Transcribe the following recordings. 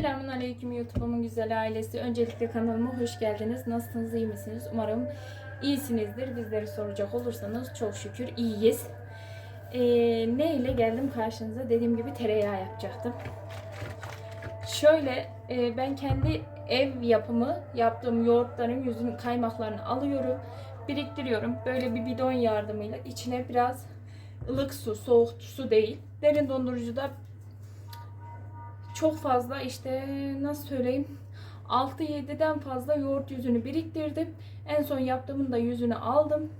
Selamun Aleyküm YouTube'umun güzel ailesi. Öncelikle kanalıma hoş geldiniz. Nasılsınız, iyi misiniz? Umarım iyisinizdir. Bizleri soracak olursanız çok şükür iyiyiz. Ee, ne ile geldim karşınıza? Dediğim gibi tereyağı yapacaktım. Şöyle e, ben kendi ev yapımı yaptığım yoğurtların yüzünün kaymaklarını alıyorum. Biriktiriyorum. Böyle bir bidon yardımıyla içine biraz ılık su, soğuk su değil. Derin dondurucuda çok fazla işte nasıl söyleyeyim 6-7'den fazla yoğurt yüzünü biriktirdim. En son yaptığımın da yüzünü aldım.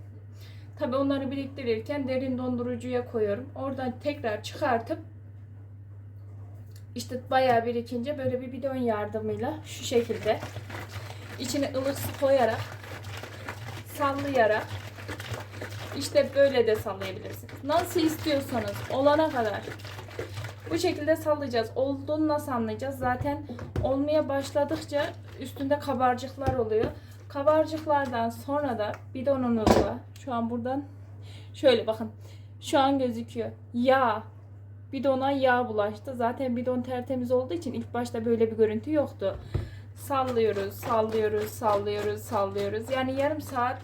Tabi onları biriktirirken derin dondurucuya koyuyorum. Oradan tekrar çıkartıp işte bayağı birikince böyle bir bidon yardımıyla şu şekilde içine ılık su koyarak sallayarak işte böyle de sallayabilirsiniz. Nasıl istiyorsanız olana kadar bu şekilde sallayacağız. Olduğunu nasıl anlayacağız? Zaten olmaya başladıkça üstünde kabarcıklar oluyor. Kabarcıklardan sonra da bidonunuzla şu an buradan şöyle bakın. Şu an gözüküyor. Yağ. Bidona yağ bulaştı. Zaten bidon tertemiz olduğu için ilk başta böyle bir görüntü yoktu. Sallıyoruz, sallıyoruz, sallıyoruz, sallıyoruz. Yani yarım saat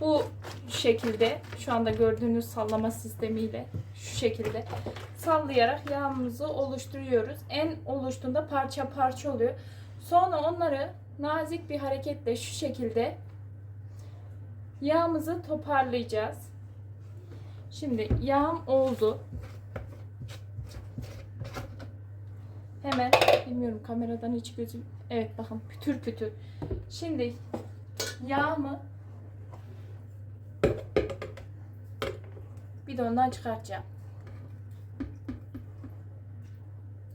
bu şekilde şu anda gördüğünüz sallama sistemiyle şekilde sallayarak yağımızı oluşturuyoruz. En oluştuğunda parça parça oluyor. Sonra onları nazik bir hareketle şu şekilde yağımızı toparlayacağız. Şimdi yağım oldu. Hemen bilmiyorum kameradan hiç gözüm. Evet bakın pütür pütür. Şimdi yağımı bidondan çıkartacağım.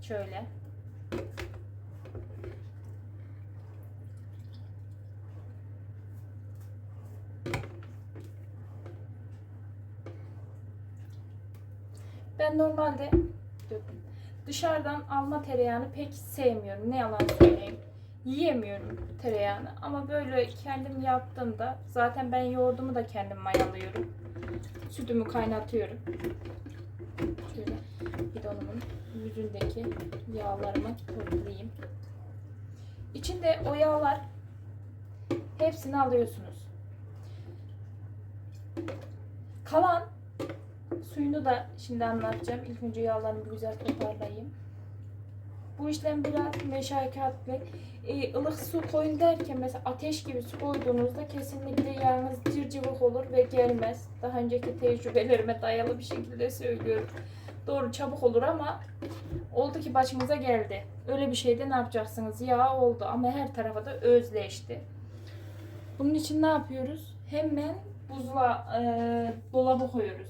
Şöyle. Ben normalde dışarıdan alma tereyağını pek sevmiyorum. Ne yalan söyleyeyim. Yiyemiyorum tereyağını. Ama böyle kendim yaptığımda zaten ben yoğurdumu da kendim mayalıyorum. Sütümü kaynatıyorum. Şöyle bidonumun yüzündeki yağlarımı toplayayım. İçinde o yağlar hepsini alıyorsunuz. Kalan suyunu da şimdi anlatacağım. İlk önce yağlarımı bir güzel toparlayayım. Bu işlem biraz meşakkatli. Ee, ılık su koyun derken mesela ateş gibi su koyduğunuzda kesinlikle yağınız cırcıvık olur ve gelmez. Daha önceki tecrübelerime dayalı bir şekilde söylüyorum. Doğru çabuk olur ama oldu ki başımıza geldi. Öyle bir şeyde ne yapacaksınız? Yağ oldu ama her tarafa da özleşti. Bunun için ne yapıyoruz? Hemen buzla e, dolaba koyuyoruz.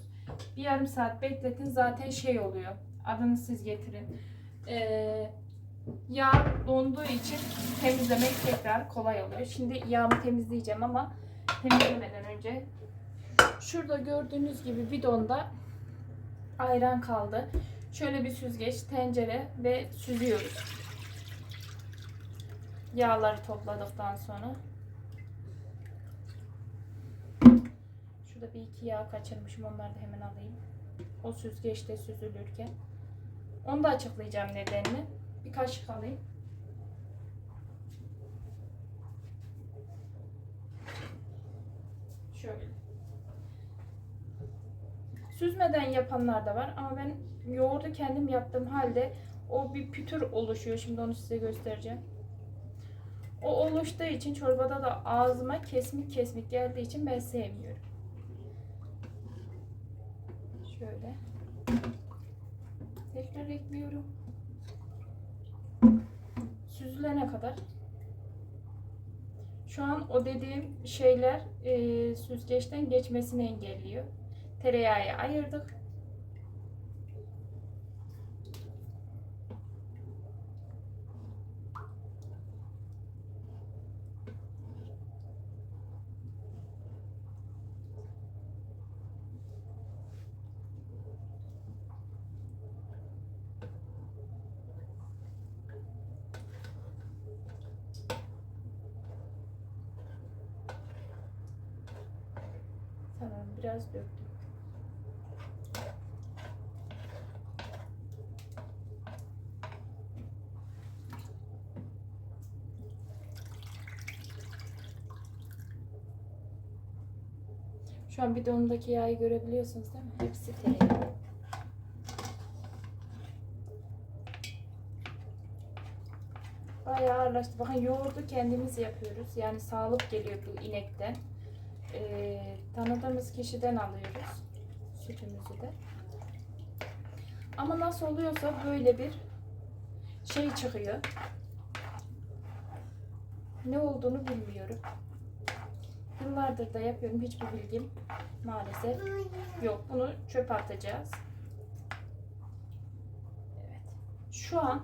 Bir yarım saat bekletin zaten şey oluyor. Adını siz getirin. E, yağ donduğu için temizlemek tekrar kolay oluyor. Şimdi yağımı temizleyeceğim ama temizlemeden önce şurada gördüğünüz gibi bidonda ayran kaldı. Şöyle bir süzgeç, tencere ve süzüyoruz. Yağları topladıktan sonra. Şurada bir iki yağ kaçırmışım. Onları da hemen alayım. O süzgeçte süzülürken. Onu da açıklayacağım nedenini. Bir kaşık alayım. Şöyle. Süzmeden yapanlar da var ama ben yoğurdu kendim yaptığım halde o bir pütür oluşuyor. Şimdi onu size göstereceğim. O oluştuğu için çorbada da ağzıma kesmik kesmik geldiği için ben sevmiyorum. Şöyle. Tekrar ekliyorum. Süzülene kadar. Şu an o dediğim şeyler e, süzgeçten geçmesini engelliyor. Tereyağı ayırdık. Tamam biraz döktüm. Şu an bidonundaki yağı görebiliyorsunuz değil mi? Hepsi tereyağı. Bayağı ağırlaştı. Bakın yoğurdu kendimiz yapıyoruz. Yani sağlık geliyor bu inekten. Ee, tanıdığımız kişiden alıyoruz sütümüzü de. Ama nasıl oluyorsa böyle bir şey çıkıyor. Ne olduğunu bilmiyorum. Yıllardır da yapıyorum. Hiçbir bilgim maalesef yok. Bunu çöpe atacağız. Evet. Şu an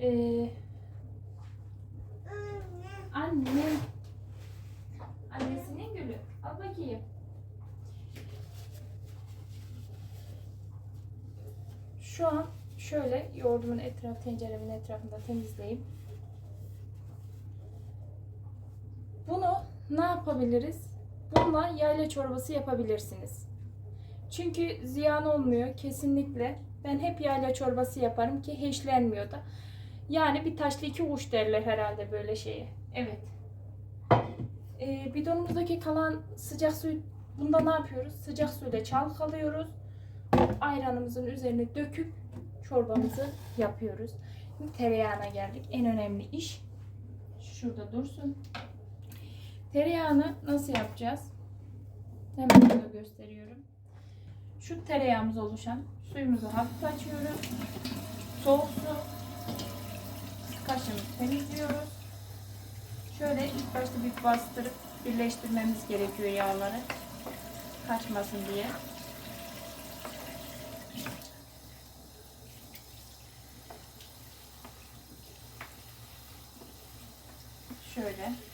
eee anne annesinin gülü. Al bakayım. Şu an şöyle yoğurdumun etrafı tenceremin etrafında temizleyeyim. Bunu ne yapabiliriz? Bununla yayla çorbası yapabilirsiniz. Çünkü ziyan olmuyor kesinlikle. Ben hep yayla çorbası yaparım ki heşlenmiyor da. Yani bir taşlı iki kuş derler herhalde böyle şeye. Evet. Ee, bidonumuzdaki kalan sıcak suyu bunda ne yapıyoruz? Sıcak suyla çalkalıyoruz. Ayranımızın üzerine döküp çorbamızı yapıyoruz. Şimdi tereyağına geldik. En önemli iş şurada dursun. Tereyağını nasıl yapacağız? Hemen burada gösteriyorum. Şu tereyağımız oluşan suyumuzu hafif açıyoruz. Soğuk su. Kaşığımızı temizliyoruz. Şöyle ilk başta bir bastırıp birleştirmemiz gerekiyor yağları. Kaçmasın diye. Şöyle.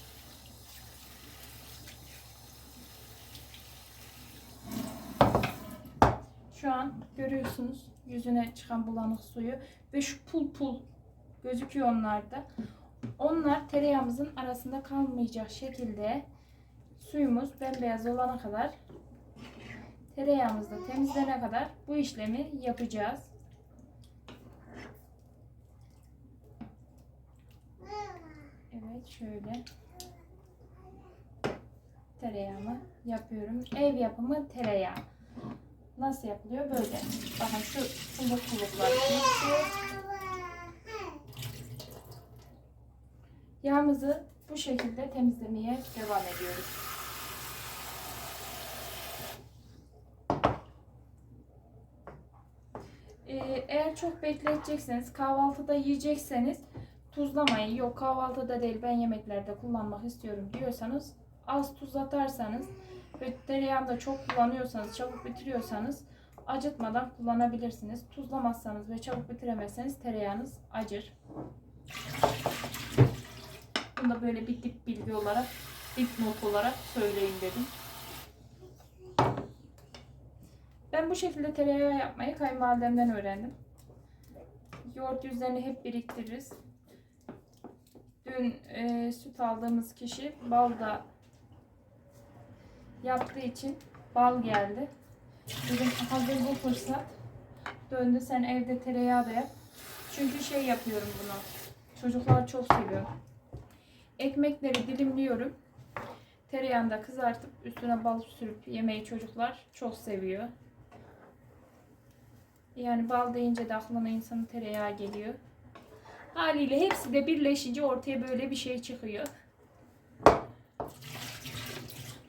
Şu an görüyorsunuz yüzüne çıkan bulanık suyu ve şu pul pul gözüküyor onlarda. Onlar tereyağımızın arasında kalmayacak şekilde suyumuz bembeyaz olana kadar tereyağımız temizlene kadar bu işlemi yapacağız. Evet şöyle tereyağımı yapıyorum. Ev yapımı tereyağı. Nasıl yapılıyor? Böyle. Bakın şu puluklar geçiyor. Yağımızı bu şekilde temizlemeye devam ediyoruz. Ee, eğer çok bekletecekseniz, kahvaltıda yiyecekseniz tuzlamayın. Yok kahvaltıda değil ben yemeklerde kullanmak istiyorum diyorsanız az tuz atarsanız ve çok kullanıyorsanız, çabuk bitiriyorsanız acıtmadan kullanabilirsiniz. Tuzlamazsanız ve çabuk bitiremezseniz tereyağınız acır. Bunu da böyle bir dip bilgi olarak, dip not olarak söyleyeyim dedim. Ben bu şekilde tereyağı yapmayı kayınvalidemden öğrendim. Yoğurt yüzlerini hep biriktiririz. Dün e, süt aldığımız kişi bal da yaptığı için bal geldi. Dedim hazır bu fırsat. Döndü sen evde tereyağı da yap. Çünkü şey yapıyorum bunu. Çocuklar çok seviyor. Ekmekleri dilimliyorum. Tereyağını da kızartıp üstüne bal sürüp yemeyi çocuklar çok seviyor. Yani bal deyince de aklına insanın tereyağı geliyor. Haliyle hepsi de birleşince ortaya böyle bir şey çıkıyor.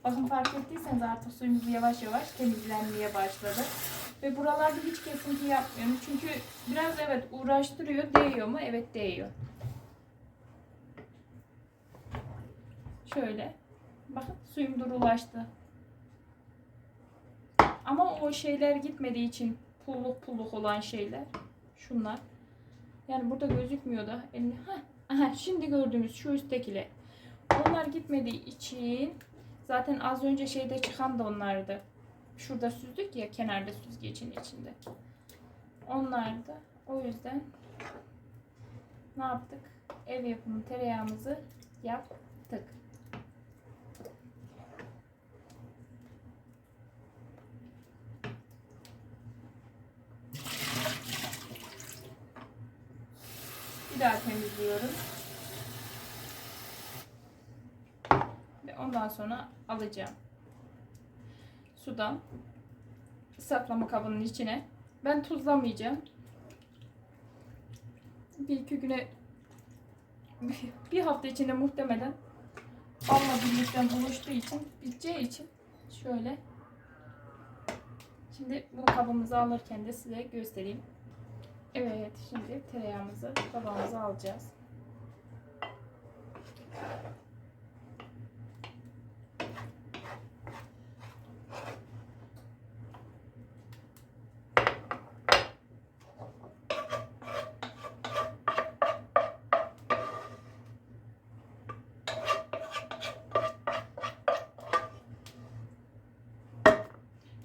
Bakın fark ettiyseniz artık suyumuz yavaş yavaş temizlenmeye başladı. Ve buralarda hiç kesinti yapmıyorum. Çünkü biraz evet uğraştırıyor. Değiyor mu? Evet değiyor. Şöyle. Bakın suyum durulaştı. Ama o şeyler gitmediği için pulluk pulluk olan şeyler. Şunlar. Yani burada gözükmüyor da. Heh, aha, şimdi gördüğümüz şu üsttekiler. Onlar gitmediği için zaten az önce şeyde çıkan da onlardı. Şurada süzdük ya kenarda süzgecin içinde. Onlardı. O yüzden ne yaptık? Ev yapımı tereyağımızı yaptık. Bir daha temizliyorum. Ve Ondan sonra alacağım. Sudan saklama kabının içine. Ben tuzlamayacağım. Bir iki güne bir hafta içinde muhtemelen balla birlikten buluştuğu için biteceği için şöyle şimdi bu kabımızı alırken de size göstereyim. Evet şimdi tereyağımızı tabağımıza alacağız.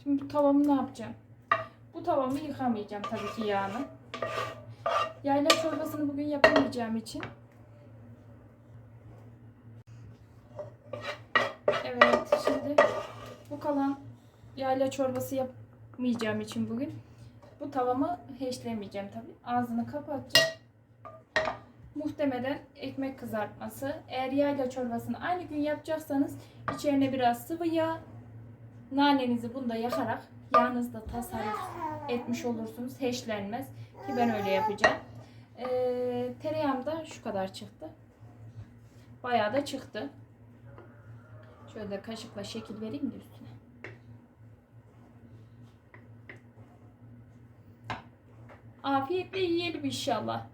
Şimdi bu tavamı ne yapacağım? Bu tavamı yıkamayacağım tabii ki yağını. Yayla çorbasını bugün yapamayacağım için. Evet şimdi bu kalan yayla çorbası yapmayacağım için bugün bu tavamı haşlayameyeceğim tabii. Ağzını kapatacağım. Muhtemelen ekmek kızartması. Eğer yayla çorbasını aynı gün yapacaksanız içerine biraz sıvı yağ, nanenizi bunda yakarak yağınızda tasarruf etmiş olursunuz. Haşlenmez ki ben öyle yapacağım. Ee, tereyağım da şu kadar çıktı. Bayağı da çıktı. Şöyle kaşıkla şekil vereyim de üstüne. Afiyetle yiyelim inşallah.